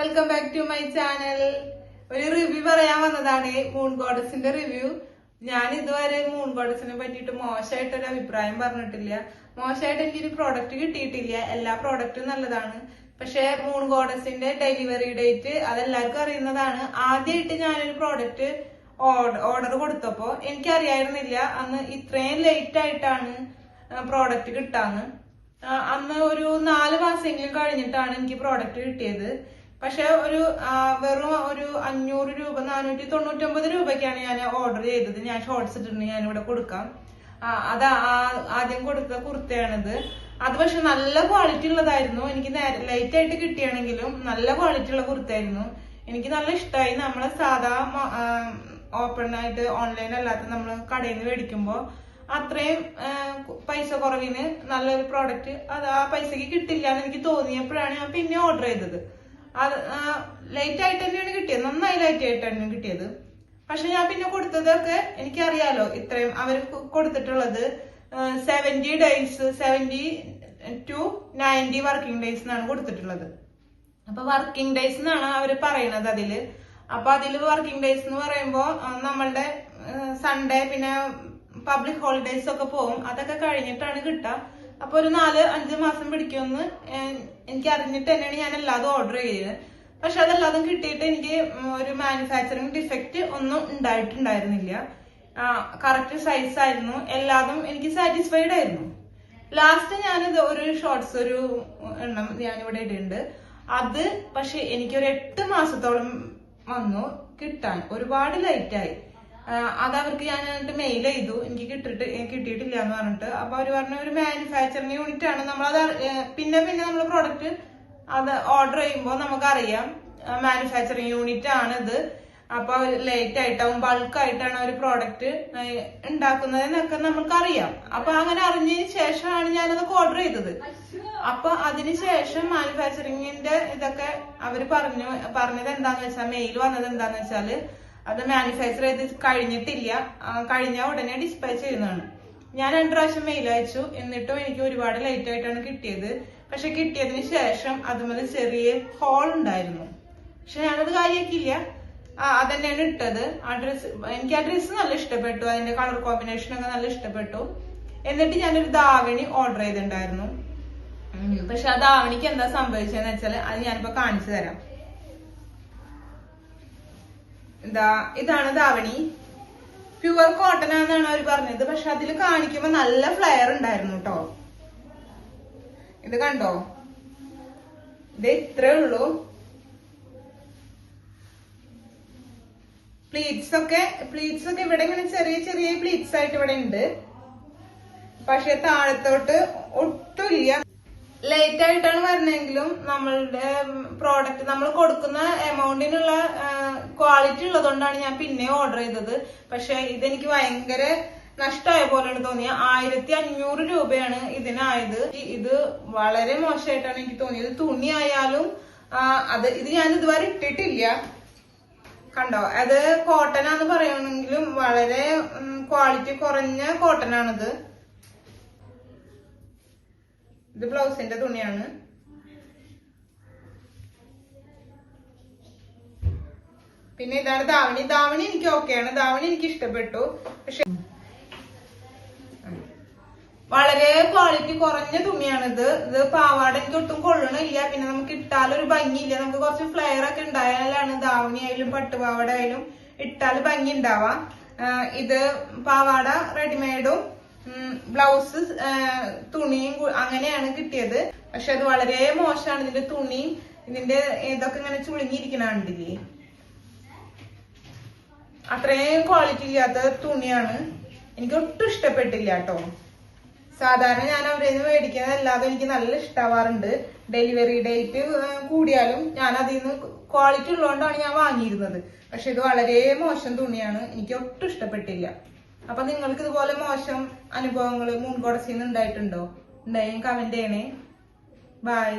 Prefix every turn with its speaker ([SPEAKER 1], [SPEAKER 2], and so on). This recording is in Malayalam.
[SPEAKER 1] Welcome back to my channel ഒരു റിവ്യൂ പറയാൻ വന്നതാണ് മൂൺ ഗോഡസിന്റെ റിവ്യൂ ഞാൻ ഇതുവരെ മൂൺ ഗോഡസിനെ പറ്റിയിട്ട് മോശമായിട്ടൊരു അഭിപ്രായം പറഞ്ഞിട്ടില്ല. മോശമായിട്ട് എനിക്കൊരു പ്രോഡക്റ്റ് കിട്ടിയിട്ടില്ല. എല്ലാ പ്രോഡക്റ്റും നല്ലതാണ്. പക്ഷെ മൂൺ ഗോഡസിന്റെ ഡെലിവറി ഡേറ്റ് അതെല്ലാവർക്കും അറിയുന്നതാണ്. ആദ്യമായിട്ട് ഞാനൊരു പ്രോഡക്റ്റ് ഓർഡർ കൊടുത്തപ്പോ എനിക്കറിയായിരുന്നില്ല അന്ന് ഇത്രയും ലേറ്റ് ആയിട്ടാണ് പ്രോഡക്റ്റ് കിട്ടാന്ന്. അന്ന് ഒരു നാല് മാസമെങ്കിലും കഴിഞ്ഞിട്ടാണ് എനിക്ക് പ്രോഡക്റ്റ് കിട്ടിയത്. പക്ഷെ ഒരു വെറും ഒരു അഞ്ഞൂറ് രൂപ നാനൂറ്റി തൊണ്ണൂറ്റൊമ്പത് രൂപയ്ക്കാണ് ഞാൻ ഓർഡർ ചെയ്തത്. ഞാൻ ഷോർട്ട്സ് ഇട്ടിട്ടുണ്ട് ഞാൻ ഇവിടെ കൊടുക്കാം അതാ ആദ്യം കൊടുത്ത കുർത്തയാണിത്. അത് പക്ഷെ നല്ല ക്വാളിറ്റി ഉള്ളതായിരുന്നു. എനിക്ക് ലൈറ്റ് ആയിട്ട് കിട്ടിയാണെങ്കിലും നല്ല ക്വാളിറ്റി ഉള്ള കുർത്തയായിരുന്നു എനിക്ക് നല്ല ഇഷ്ടമായി നമ്മളെ സാധാ ഓപ്പൺ ആയിട്ട് ഓൺലൈൻ അല്ലാത്ത നമ്മൾ കടയിൽ നിന്ന് മേടിക്കുമ്പോൾ അത്രയും പൈസ കുറവിന് നല്ലൊരു പ്രോഡക്റ്റ് അത് ആ പൈസക്ക് കിട്ടില്ല എന്ന് എനിക്ക് തോന്നിയപ്പോഴാണ് ഞാൻ പിന്നെ ഓർഡർ ചെയ്തത്. അത് ലേറ്റ് ആയിട്ട് തന്നെയാണ് കിട്ടിയത്. നന്നായി ലേറ്റ് ആയിട്ടാണ് കിട്ടിയത്. പക്ഷെ ഞാൻ പിന്നെ കൊടുത്തതൊക്കെ എനിക്കറിയാലോ ഇത്രയും അവർ കൊടുത്തിട്ടുള്ളത്. Seventy days seventy to ninety working days എന്നാണ് കൊടുത്തിട്ടുള്ളത്. അപ്പൊ വർക്കിംഗ് ഡേയ്സ് എന്നാണ് അവർ പറയുന്നത് അതിൽ. അപ്പൊ അതിൽ വർക്കിംഗ് ഡേയ്സ് എന്ന് പറയുമ്പോൾ നമ്മളുടെ സൺഡേ പിന്നെ പബ്ലിക് ഹോളിഡേയ്സ് ഒക്കെ പോകും അതൊക്കെ കഴിഞ്ഞിട്ടാണ് കിട്ടുക. അപ്പൊ ഒരു നാല് അഞ്ച് മാസം പിടിക്കുമെന്ന് എനിക്ക് അറിഞ്ഞിട്ട് തന്നെയാണ് ഞാൻ എല്ലാതും ഓർഡർ ചെയ്തത്. പക്ഷെ അതെല്ലാതും കിട്ടിയിട്ട് എനിക്ക് ഒരു മാനുഫാക്ചറിങ് ഡിഫക്റ്റ് ഒന്നും ഉണ്ടായിട്ടുണ്ടായിരുന്നില്ല. കറക്റ്റ് സൈസ് ആയിരുന്നു. എല്ലാതും എനിക്ക് സാറ്റിസ്ഫൈഡ് ആയിരുന്നു. ലാസ്റ്റ് ഞാനിത് ഒരു ഷോർട്സ് ഒരു എണ്ണം ഞാൻ ഇവിടെ ഇടുന്നുണ്ട്. അത് പക്ഷെ എനിക്കൊരു എട്ട് മാസത്തോളം വന്നു കിട്ടാൻ. ഒരുപാട് ലൈറ്റായി അത് അവർക്ക് ഞാൻ എന്നിട്ട് മെയിൽ ചെയ്തു. എനിക്ക് കിട്ടിട്ട് കിട്ടിയിട്ടില്ല എന്ന് പറഞ്ഞിട്ട്. അപ്പൊ അവർ പറഞ്ഞ ഒരു മാനുഫാക്ചറിങ് യൂണിറ്റ് ആണ്. നമ്മളത് പിന്നെ പിന്നെ നമ്മൾ പ്രൊഡക്റ്റ് അത് ഓർഡർ ചെയ്യുമ്പോൾ നമുക്കറിയാം മാനുഫാക്ചറിങ് യൂണിറ്റ് ആണിത് അപ്പൊ ലേറ്റ് ആയിട്ടാവും ബൾക്ക് ആയിട്ടാണ് ഒരു പ്രോഡക്റ്റ് ഉണ്ടാക്കുന്നത് എന്നൊക്കെ നമുക്കറിയാം അപ്പൊ അങ്ങനെ അറിഞ്ഞതിന് ശേഷമാണ് ഞാനതൊക്കെ ഓർഡർ ചെയ്തത്. അപ്പൊ അതിനുശേഷം മാനുഫാക്ചറിങ്ങിന്റെ ഇതൊക്കെ അവർ പറഞ്ഞു പറഞ്ഞത് എന്താന്ന് വെച്ചാൽ മെയിൽ വന്നത് എന്താന്ന് വെച്ചാൽ അത് മാനുഫാക്ചർ ചെയ്ത് കഴിഞ്ഞിട്ടില്ല. കഴിഞ്ഞ ഉടനെ ഡിസ്പാച്ച് ചെയ്യുന്നതാണ്. ഞാൻ രണ്ടു പ്രാവശ്യം മെയിൽ അയച്ചു. എന്നിട്ടും എനിക്ക് ഒരുപാട് ലേറ്റ് ആയിട്ടാണ് കിട്ടിയത്. പക്ഷെ കിട്ടിയതിന് ശേഷം അതുപോലെ ചെറിയ ഹോൾ ഉണ്ടായിരുന്നു. പക്ഷെ ഞാനത് കാര്യമാക്കിയില്ല ആ, അതന്നെയാണ് ഇട്ടത്. ആ ഡ്രസ് എനിക്ക് ആ ഡ്രസ്സ് നല്ല ഇഷ്ടപ്പെട്ടു. അതിന്റെ കളർ കോമ്പിനേഷൻ ഒക്കെ നല്ല ഇഷ്ടപ്പെട്ടു. എന്നിട്ട് ഞാനൊരു ദാവണി ഓർഡർ ചെയ്തിട്ടുണ്ടായിരുന്നു. പക്ഷെ ആ ദാവണിക്ക് എന്താ സംഭവിച്ചതെന്ന് വെച്ചാൽ അത് ഞാനിപ്പോ കാണിച്ചു തരാം. ഇതാ ഇതാണ് ദാവണി പ്യുവർ കോട്ടൺ ആണെന്നാണ് അവർ പറഞ്ഞത്. പക്ഷെ അതിൽ കാണിക്കുമ്പോ നല്ല ഫ്ലെയർ ഉണ്ടായിരുന്നു കേട്ടോ ഇത് കണ്ടോ? ഇത് ഇത്രേ ഉള്ളൂ. പ്ലീറ്റ്സ് ഒക്കെ പ്ലീറ്റ്സ് ഒക്കെ ഇവിടെ ഇങ്ങനെ ചെറിയ ചെറിയ പ്ലീറ്റ്സ് ആയിട്ട് ഇവിടെ ഉണ്ട്. പക്ഷെ താഴത്തോട്ട് ഒട്ടുമില്ല ലേറ്റ് ആയിട്ടാണ് വരണമെങ്കിലും നമ്മളുടെ പ്രോഡക്റ്റ് നമ്മൾ കൊടുക്കുന്ന എമൗണ്ടിനുള്ള ക്വാളിറ്റി ഉള്ളതുകൊണ്ടാണ് ഞാൻ പിന്നെ ഓർഡർ ചെയ്തത്. പക്ഷെ ഇതെനിക്ക് ഭയങ്കര നഷ്ടമായ പോലെയാണ് തോന്നിയത്. ആയിരത്തി അഞ്ഞൂറ് രൂപയാണ് ഇതിനായത്. ഇത് വളരെ മോശമായിട്ടാണ് എനിക്ക് തോന്നിയത്. തുണി ആയാലും അത് ഇത് ഞാൻ ഇതുവരെ ഇട്ടിട്ടില്ല. കണ്ടോ? അത് കോട്ടൺ ആണെന്ന് പറയണമെങ്കിലും വളരെ ക്വാളിറ്റി കുറഞ്ഞ കോട്ടൺ ആണിത്. ഇത് ബ്ലൗസിന്റെ തുണിയാണ്. പിന്നെ ഇതാണ് ദാവണി ദാവണി എനിക്ക് ഓക്കെയാണ് ദാവണി എനിക്ക് ഇഷ്ടപ്പെട്ടു. പക്ഷെ വളരെ ക്വാളിറ്റി കുറഞ്ഞ തുണിയാണിത് ഇത്. പാവാട എനിക്ക് ഒട്ടും കൊള്ളണില്ല. പിന്നെ നമുക്ക് ഇട്ടാലൊരു ഭംഗിയില്ല. നമുക്ക് കുറച്ച് ഫ്ലെയർ ഒക്കെ ഉണ്ടായാലാണ് ദാവണി ആയാലും പട്ടുപാവാട ആയാലും ഇട്ടാൽ ഭംഗി ഉണ്ടാവാം. ഇത് പാവാട റെഡിമെയ്ഡും ബ്ലൗസ് തുണിയും അങ്ങനെയാണ് കിട്ടിയത്. പക്ഷെ അത് വളരെ മോശമാണ്. ഇതിന്റെ തുണിയും ഇതിന്റെ ഇതൊക്കെ ഇങ്ങനെ ചുളുങ്ങിയിരിക്കണ അത്രയും ക്വാളിറ്റി ഇല്ലാത്ത തുണിയാണ്. എനിക്ക് ഒട്ടും ഇഷ്ടപ്പെട്ടില്ല കേട്ടോ. സാധാരണ ഞാൻ അവരിൽ നിന്ന് മേടിക്കുന്നതല്ലാതെ എനിക്ക് നല്ല ഇഷ്ടാവാറുണ്ട്. ഡെലിവറി ഡേറ്റ് കൂടിയാലും ഞാൻ അതിൽ നിന്ന് ക്വാളിറ്റി ഉള്ളതുകൊണ്ടാണ് ഞാൻ വാങ്ങിയിരുന്നത്. പക്ഷെ ഇത് വളരെ മോശം തുണിയാണ്. എനിക്ക് ഒട്ടും ഇഷ്ടപ്പെട്ടില്ല. അപ്പൊ നിങ്ങൾക്ക് ഇതുപോലെ മോശം അനുഭവങ്ങൾ നിന്ന് ഉണ്ടായിട്ടുണ്ടോ? ഉണ്ടായി കമന്റ് ചെയ്യണേ. ബൈ